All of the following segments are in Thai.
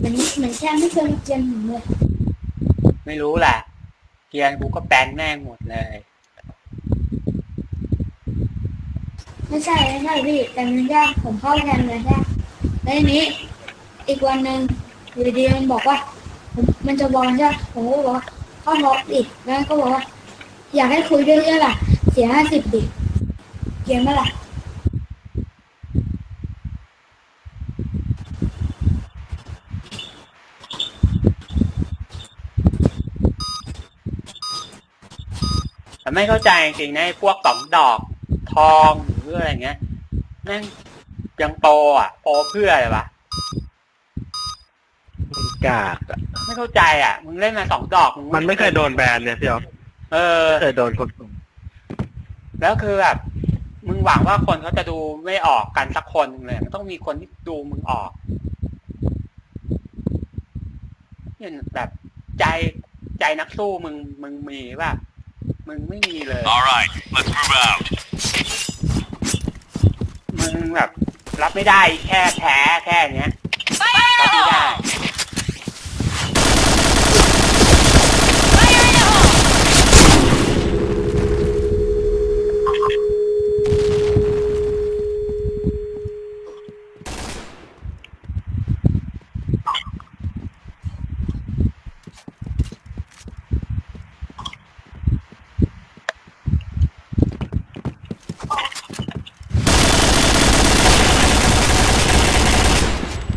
เหมือนเหมือนแค่ไม่เคยเจอผมเลยไม่รู้แหละเกียร์กูก็แปลนแม่งหมดเลย ไม่ใช่ไม่ใช่พี่แต่มันยากผมเข้าแทนเลยใช่แล้วทีนี้ อีกวันหนึ่งอยู่ดีๆมันบอกว่าผมมันจะบอลใช่ไหมผมก็บอกว่าเข้าล็อกอีกแล้วมันก็บอกว่า อยากให้คุยด้วยเรื่องล่ะเสียห้าสิบดิเกมเมื่อไหร่ ไม่เข้าใจจริงๆนะไอ้พวกสองดอกทองหรืออะไรเงี้ยแม่งยังโปรอะโปรเพื่ออะไรวะมันกากอะไม่เข้าใจอะ มึงเล่นมาสองดอกงมันไม่เคยโดนแบนเนี่ยพี่อ๊อฟเออ ไม่เคยโดนคนส่งแล้วคือแบบมึงหวังว่าคนเขาจะดูไม่ออกกันสักคนหนึ่งเลยมันต้องมีคนที่ดูมึงออกเนี่ยแบบใจใจนักสู้มึงมึงมีป่ะ มึงไม่มีเลย All right, let's move out. มึงแบบ รับไม่ได้แค่แพ้แค่เนี้ยรับไม่ได้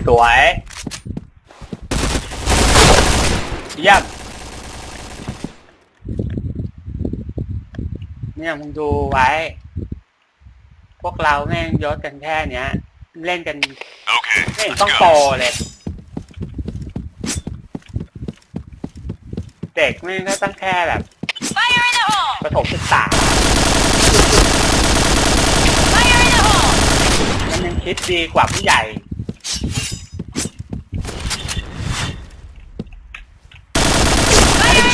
สวย เยี่ยมเนี่ยมึงดูไว้ พวกเราแม่งยศกันแค่เนี้ย เล่นกัน Okay, ไม่เห็น let's ต้องโปร go. เลย เด็กแม่งก็ต้องแค่แบบประถมศึกษามันยังคิดดีกว่าผู้ใหญ่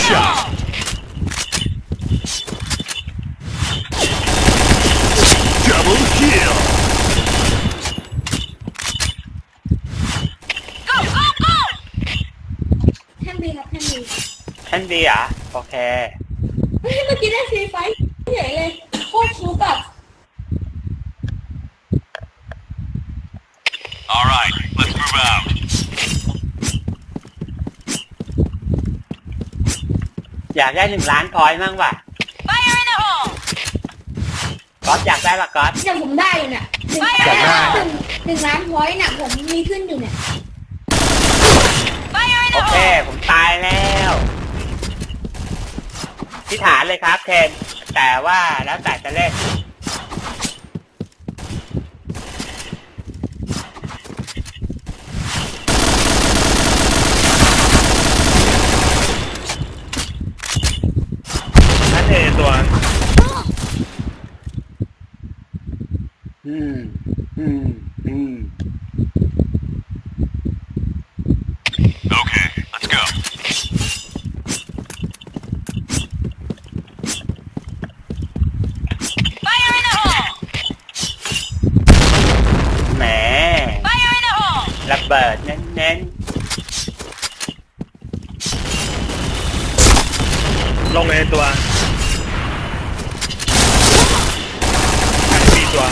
Headshot. Double kill. แท่นบีครับแท่นบี ท่าน ดีเหรอะโอเคเฮ้ยเมื่อกี้ได้ฟรีไฟท์ใหญ่เลยโคตรชุบแบบ All right, let's move out. อยากได้หนึ่งล้านพอยต์มั่งว่ะก๊อตอยากได้ปะก๊อตเนี่ยผมได้อยู่เนี่ยหนึ่งอยากได้ หนึ่งหนึ่งล้านพอยต์เนี่ยผมมีขึ้นอยู่เนี่ยโอเคผมตายแล้ว พิฐานเลยครับเคนแต่ว่าแล้วแต่จะเล่นนั่นเอตัวอืมอืมอืม Okay, let's go. แหมระเบิดเน้น ลงเอตัวท่านบีตัว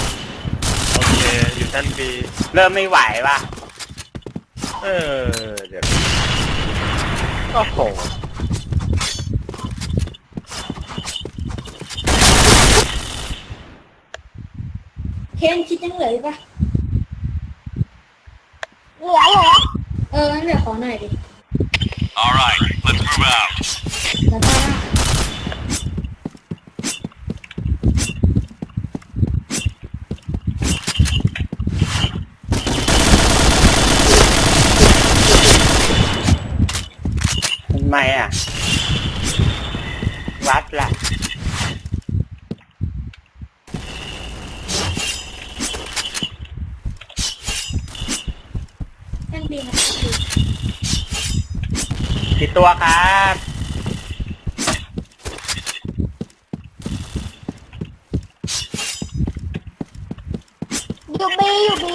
โอเค อยู่ท่านบีๆเริ่มไม่ไหวว่ะ เออ เดี๋ยวโอ้โหเคนคิดยังเหลืออยู่ปะเหลือเหรอเอองั้นเดี๋ยวขอหน่อยดิ All right, let's move out. แล้วก็ มอะ วัดล่ะแท่นบีครับแท่นบีกี่ตัวครับอยู่บีอยู่บี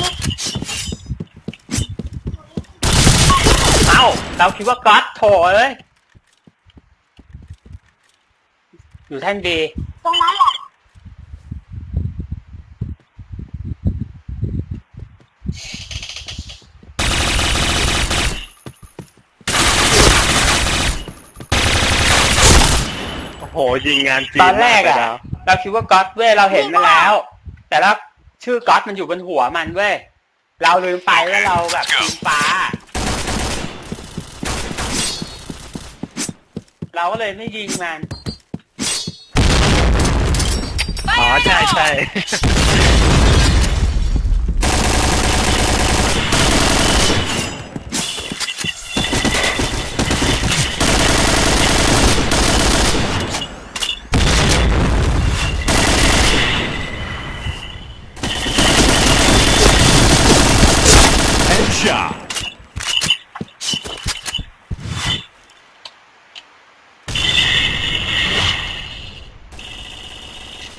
เราคิดว่าก๊อตโถเอ้ย อยู่แท่นดีตรงนั้นแหละโอ้โหยิงงานจีนตอนแรกอะมไปล้วเราคิดว่าก๊อตเว้ยเราเห็นมาแล้ว แต่แล้วชื่อก๊อตมันอยู่บนหัวมันเว้ยเราลืมไปว่าเราแบบทีมฟ้า เราก็เลยไม่ยิงมัน ใช่ใช่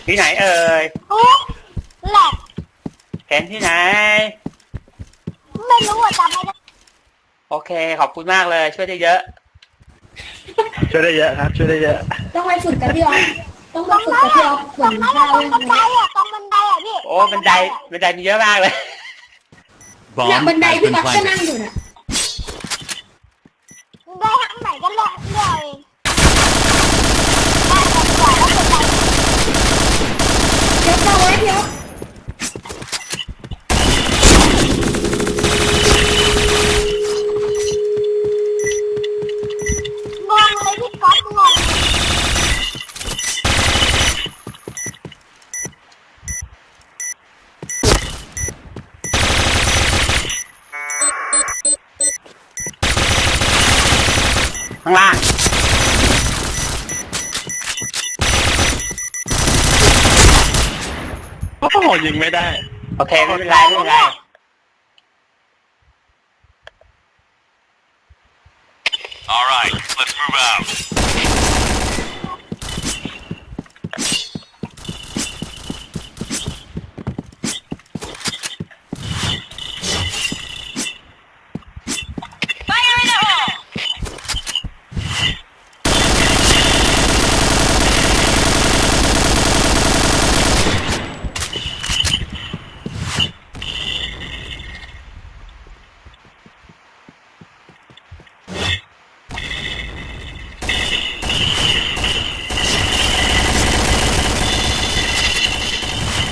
ที่ไหนเอ่ยโอ้แหลกเห็นที่ไหน ไม่รู้อะจำไม่ได้โอเค ขอบคุณมากเลย ช่วยได้เยอะ ช่วยได้เยอะครับ ช่วยได้เยอะ ต้องไปฝึกกับพี่ออฟต้องตไปรงฝึกนั้นกับพี่ออฟเหมือนข้าวอะตรงนั้นอะตรงบันไดอะตรงบันไดอะพี่โอ้บันไดบันไดมีเยอะมากเลย เนี่ย Bomb บันได has พี่ been ก๊อฟก็ planted. นั่งอยู่น่ะได้ทางไหนก็เลือกเลือกเองได้แต่กว่าแล้วเป็นไร เดี๋ยวเอาไว้พี่ออฟ งงเลยพี่ก๊อตงง ข้างล่าง โอ้โห ยิงไม่ได้ โอเคไม่เป็นไรไม่เป็นไร All right, let's move out.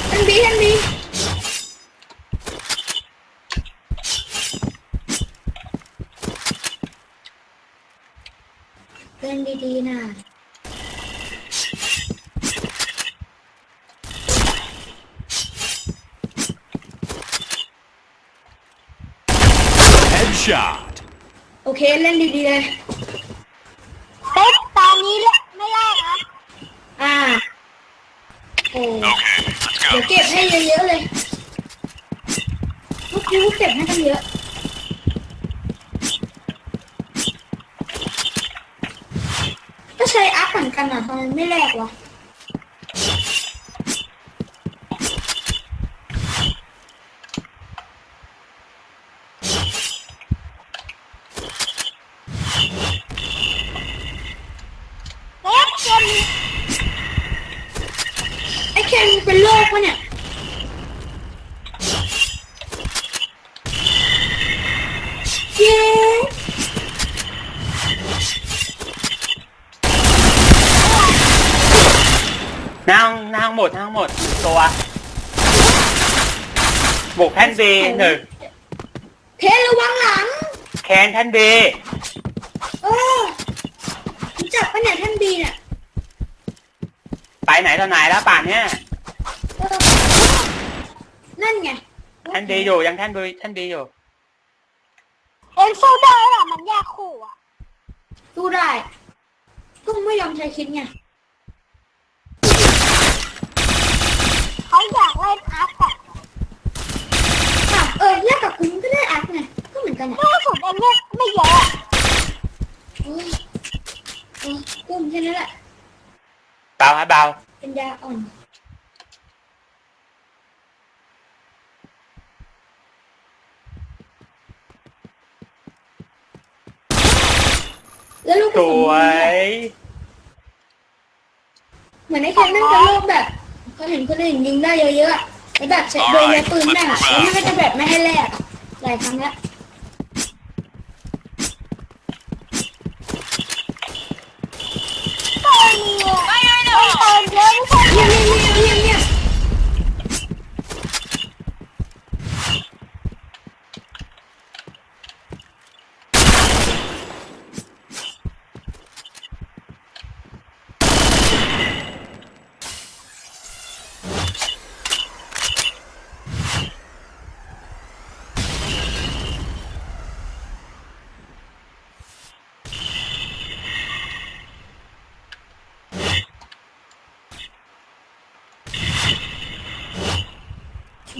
ท่านบีท่านบี เล่นดีๆนะ Headshot. โอเคเล่นดีๆเลยเต๊กตอนนี้แหละไม่แรกนะอ่าโอ้ Okay, let's เดี๋ยว go. เก็บให้เยอะๆเลยลูกคิวเก็บให้กันเยอะ ใช้อัพเหมือนกันอะทำไมไม่แลกวะ เต๊กเกมนี้ ไอ้เคนเป็นโรคปะเนี่ย เย้ นั่งนั่งหมดนั่งหมดตัว บุกแท่นบีหนึ่งเคนระวังหลัง แคนแท่นบีเออรู้จักปะเนี่ยท่านบีเนี่ยไปไหนตอนไหนแล้วป่านเนี้ยเออนั่นไงแท่นบีอยู่ยังแท่นบีแท่นบีอยู่ เอ็นสู้ได้หรอมันแยกคู่อะดูได้ก็ไม่ยอมใช้คิดไงเขาอยากเล่นอาร์ตอะ อะเออแลกกับคุณก็ได้อัพไง ก็เหมือนกันอะล่าสุดเองเนี่ยไม่เยอะอะเออเออกุ้มแค่นั้นแหละ เบาฮะเบาเป็นยาอ่อน แล้วลูกกสระสุนวยเหมือนไอ้แคนนั่นจะโลกแบบเขาเห็นคนอื่นยิงได้เยอะๆอะแล้วแบบใช้โดยใช้ปืนแม่งอะแล้วมันก็จะแบบไม่ให้แลกหลายครั้งแล้ว เติมเติมเยอะไม่ใช่ เนี่ยเนี่ยเนี่ยเนี่ยเนี่ย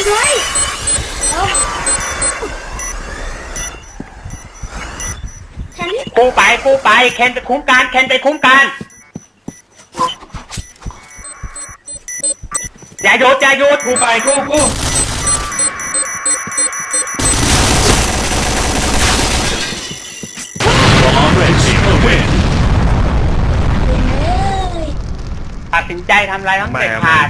กันไว้เอาแทนที่คู่ไปคู่ไปเคนไปคุ้มกันเคนไปคุ้มกันอย่าหยุดอย่าหยุดคู่ไปคู่คู่ Red team will win. เอ้ยตัดสินใจทำอะไรต้องเด็ดขาด